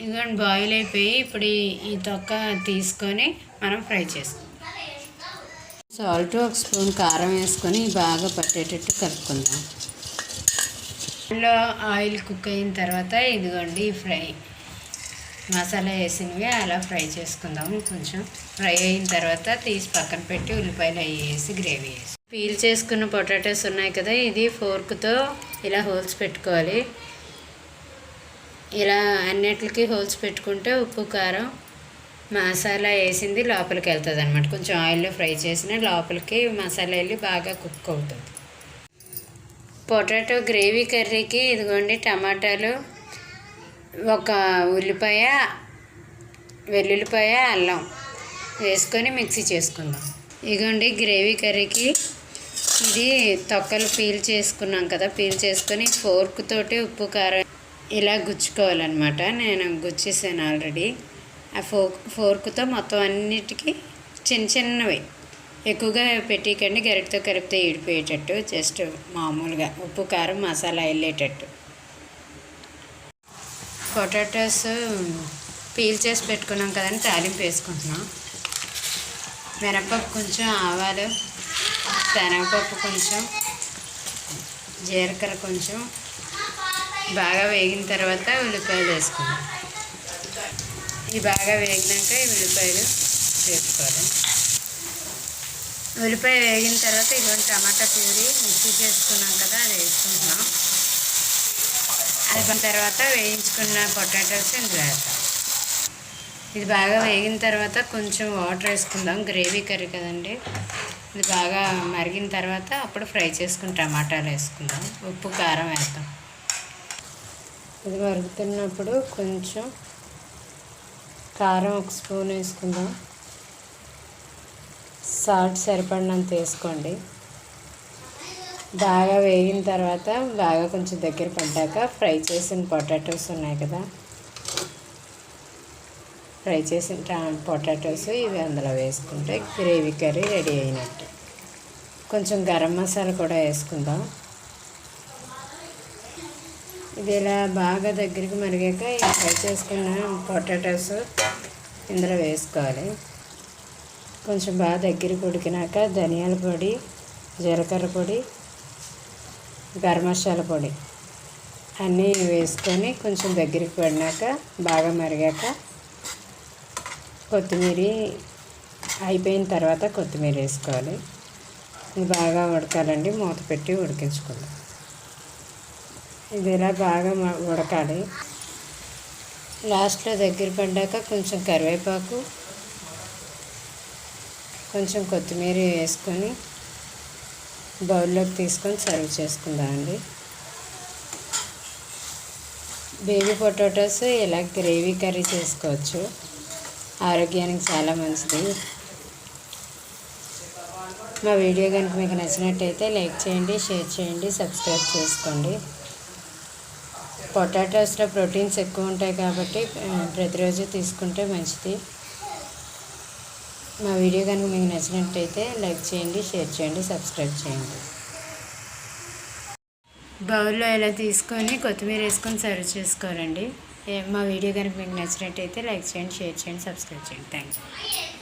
ఇదిగోండి బాయిల్ అయిపోయి ఇప్పుడు ఈ- తొక్క తీసుకొని మనం ఫ్రై చేసుకుందాం. సాల్ట్ ఒక స్పూన్ కారం వేసుకొని బాగా పట్టేటట్టు కలుపుకుందాం. ఇందులో ఆయిల్ కుక్ అయిన తర్వాత ఇదిగోండి ఫ్రై. మసాలా వేసినవి అలా ఫ్రై చేసుకుందాము. కొంచెం ఫ్రై అయిన తర్వాత తీసి పక్కన పెట్టి ఉల్లిపాయలు అవి వేసి గ్రేవీ వేసి. పీల్ చేసుకున్న పొటాటోస్ ఉన్నాయి కదా ఇది ఫోర్క్తో ఇలా హోల్స్ పెట్టుకోవాలి. ఇలా అన్నిటికి హోల్స్ పెట్టుకుంటే ఉప్పు కారం మసాలా వేసింది లోపలికి వెళ్తుంది అనమాట కొంచెం ఆయిల్లో ఫ్రై చేసిన లోపలికి మసాలా వెళ్ళి బాగా కుక్ అవుతుంది. పొటాటో గ్రేవీ కర్రీకి ఇదిగోండి టమాటాలు ఒక ఉల్లిపాయ వెల్లుల్లిపాయ అల్లం వేసుకొని మిక్సీ చేసుకుందాం. ఇదిగోండి గ్రేవీ కర్రీకి. ఇది తొక్కలు పీల్ చేసుకున్నాం కదా పీల్ చేసుకొని ఫోర్క్ తోటి ఉప్పు కారం ఇలా గుచ్చుకోవాలన్నమాట. నేను గుచ్చేసాను ఆల్రెడీ. ఆ ఫోర్క్ ఫోర్క్తో మొత్తం అన్నిటికీ చిన్న చిన్నవి. ఎక్కువగా పెట్టికండి గరిటతో కలిపితే ఈడిపోయేటట్టు జస్ట్ మామూలుగా ఉప్పు కారం మసాలా వెళ్ళేటట్టు. పొటాటోస్ పీల్ చేసి పెట్టుకున్నాం కదండి తాలింపు వేసుకుంటున్నాం. మినపప్పు కొంచెం ఆవాలు శనగపప్పు కొంచెం జీలకర్ర కొంచెం బాగా వేగిన తర్వాత ఉల్లిపాయలు వేసుకుందాం. ఇవి బాగా వేగినాక ఈ ఉల్లిపాయలు వేసుకోవాలి. ఉల్లిపాయ వేగిన తర్వాత ఇటువంటి టమాటా ప్యూరీ మిక్సీ చేసుకున్నాం కదా అది వేసుకుంటున్నాం. అది తర్వాత వేయించుకున్న పొటాటోస్ ఇందులో వేస్తాం ఇది బాగా వేగిన తర్వాత కొంచెం వాటర్ వేసుకుందాం. గ్రేవీ కర్రీ కదండి. ఇది బాగా మరిగిన తర్వాత అప్పుడు ఫ్రై చేసుకుని టమాటాలు వేసుకుందాం. ఉప్పు కారం వేస్తాం ఇది మరుగుతున్నప్పుడు కొంచెం కారం ఒక స్పూన్ వేసుకుందాం. సాల్ట్ సరిపడినంత వేసుకోండి. బాగా వేగిన తర్వాత బాగా కొంచెం దగ్గర పడ్డాక ఫ్రై చేసిన పొటాటోస్ ఉన్నాయి కదా. ఫ్రై చేసిన పొటాటోస్ ఇవి అందులో వేసుకుంటే గ్రేవీ కర్రీ రెడీ అయినట్టు. కొంచెం గరం మసాలా కూడా వేసుకుందాం. ఇది ఇలా బాగా దగ్గరికి మరిగాక ఈ ఫ్రై చేసుకున్న పొటాటోస్ ఇందులో వేసుకోవాలి. కొంచెం బాగా దగ్గరికి ఉడికినాక ధనియాల పొడి జీలకర్ర పొడి గరం మసాలా పొడి అన్నీ వేసుకొని కొంచెం దగ్గరికి పడినాక బాగా మరిగాక కొత్తిమీర అయిపోయిన తర్వాత కొత్తిమీర వేసుకోవాలి. ఇది బాగా ఉడకాలండి. మూత పెట్టి ఉడికించుకుందాం. ఇది ఇలా బాగా ఉడకాలి. లాస్ట్లో దగ్గర పడ్డాక కొంచెం కరివేపాకు కొంచెం కొత్తిమీర వేసుకొని బౌల్లోకి తీసుకొని సర్వ్ చేసుకుందామండి. బేబీ పొటాటోస్ ఇలా గ్రేవీ కర్రీ చేసుకోవచ్చు. ఆరోగ్యానికి చాలా మంచిది. మా వీడియో కనుక మీకు నచ్చినట్టయితే లైక్ చేయండి షేర్ చేయండి సబ్స్క్రైబ్ చేసుకోండి. పొటాటోస్లో ప్రోటీన్స్ ఎక్కువ ఉంటాయి కాబట్టి ప్రతిరోజు తీసుకుంటే మంచిది. మా వీడియో కనుక మీకు నచ్చినట్టయితే లైక్ చేయండి షేర్ చేయండి సబ్స్క్రైబ్ చేయండి. బౌల్లో ఇలా తీసుకొని కొత్తిమీర వేసుకొని సర్వ్ చేసుకోవాలండి. మా వీడియో కనుక మీకు నచ్చినట్టయితే లైక్ చేయండి షేర్ చేయండి సబ్స్క్రైబ్ చేయండి. Thank you.